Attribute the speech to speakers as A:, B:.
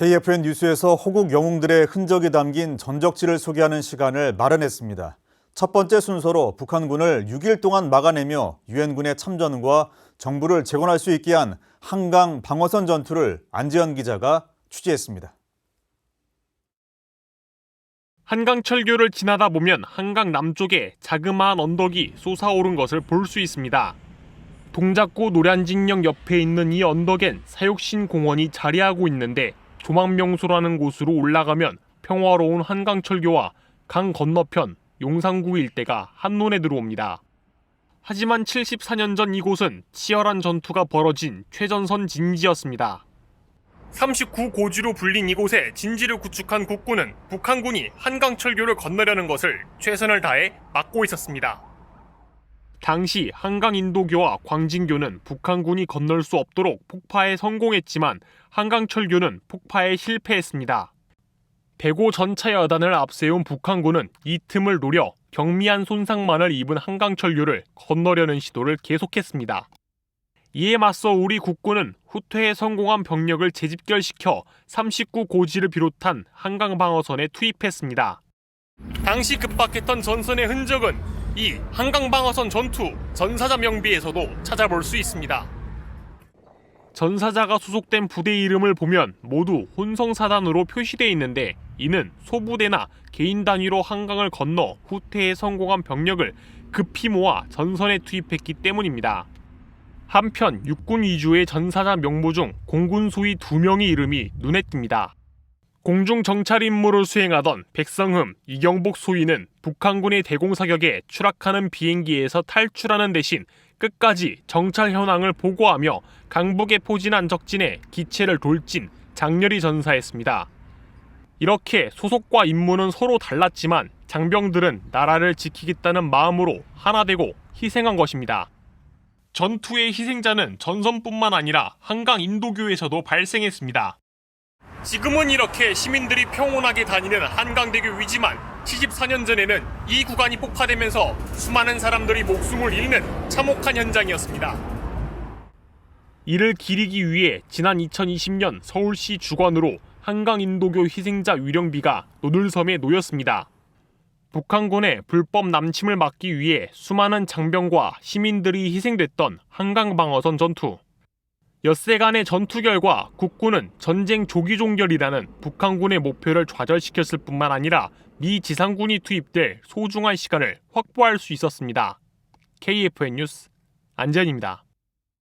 A: KFN 뉴스에서 호국 영웅들의 흔적이 담긴 전적지를 소개하는 시간을 마련했습니다. 첫 번째 순서로 북한군을 6일 동안 막아내며 유엔군의 참전과 정부를 재건할 수 있게 한 한강 방어선 전투를 안지현 기자가 취재했습니다.
B: 한강 철교를 지나다 보면 한강 남쪽에 자그마한 언덕이 솟아오른 것을 볼 수 있습니다. 동작구 노량진역 옆에 있는 이 언덕엔 사육신 공원이 자리하고 있는데 조망명소라는 곳으로 올라가면 평화로운 한강철교와 강 건너편 용산구 일대가 한눈에 들어옵니다. 하지만 74년 전 이곳은 치열한 전투가 벌어진 최전선 진지였습니다. 39고지로 불린 이곳에 진지를 구축한 국군은 북한군이 한강철교를 건너려는 것을 최선을 다해 막고 있었습니다. 당시 한강 인도교와 광진교는 북한군이 건널 수 없도록 폭파에 성공했지만 한강철교는 폭파에 실패했습니다. 대고 전차 여단을 앞세운 북한군은 이 틈을 노려 경미한 손상만을 입은 한강철교를 건너려는 시도를 계속했습니다. 이에 맞서 우리 국군은 후퇴에 성공한 병력을 재집결시켜 39고지를 비롯한 한강 방어선에 투입했습니다. 당시 급박했던 전선의 흔적은 이 한강 방어선 전투 전사자 명비에서도 찾아볼 수 있습니다. 전사자가 소속된 부대 이름을 보면 모두 혼성사단으로 표시되어 있는데 이는 소부대나 개인 단위로 한강을 건너 후퇴에 성공한 병력을 급히 모아 전선에 투입했기 때문입니다. 한편 육군 위주의 전사자 명부 중 공군 소위 두 명의 이름이 눈에 띕니다. 공중 정찰 임무를 수행하던 백성흠, 이경복 소위는 북한군의 대공사격에 추락하는 비행기에서 탈출하는 대신 끝까지 정찰 현황을 보고하며 강북에 포진한 적진에 기체를 돌진, 장렬히 전사했습니다. 이렇게 소속과 임무는 서로 달랐지만 장병들은 나라를 지키겠다는 마음으로 하나 되고 희생한 것입니다. 전투의 희생자는 전선뿐만 아니라 한강 인도교에서도 발생했습니다. 지금은 이렇게 시민들이 평온하게 다니는 한강대교 위지만 74년 전에는 이 구간이 폭파되면서 수많은 사람들이 목숨을 잃는 참혹한 현장이었습니다. 이를 기리기 위해 지난 2020년 서울시 주관으로 한강 인도교 희생자 위령비가 노들섬에 놓였습니다. 북한군의 불법 남침을 막기 위해 수많은 장병과 시민들이 희생됐던 한강 방어선 전투. 엿새간의 전투 결과 국군은 전쟁 조기 종결이라는 북한군의 목표를 좌절시켰을 뿐만 아니라 미 지상군이 투입될 소중한 시간을 확보할 수 있었습니다. KFN 뉴스 안전입니다.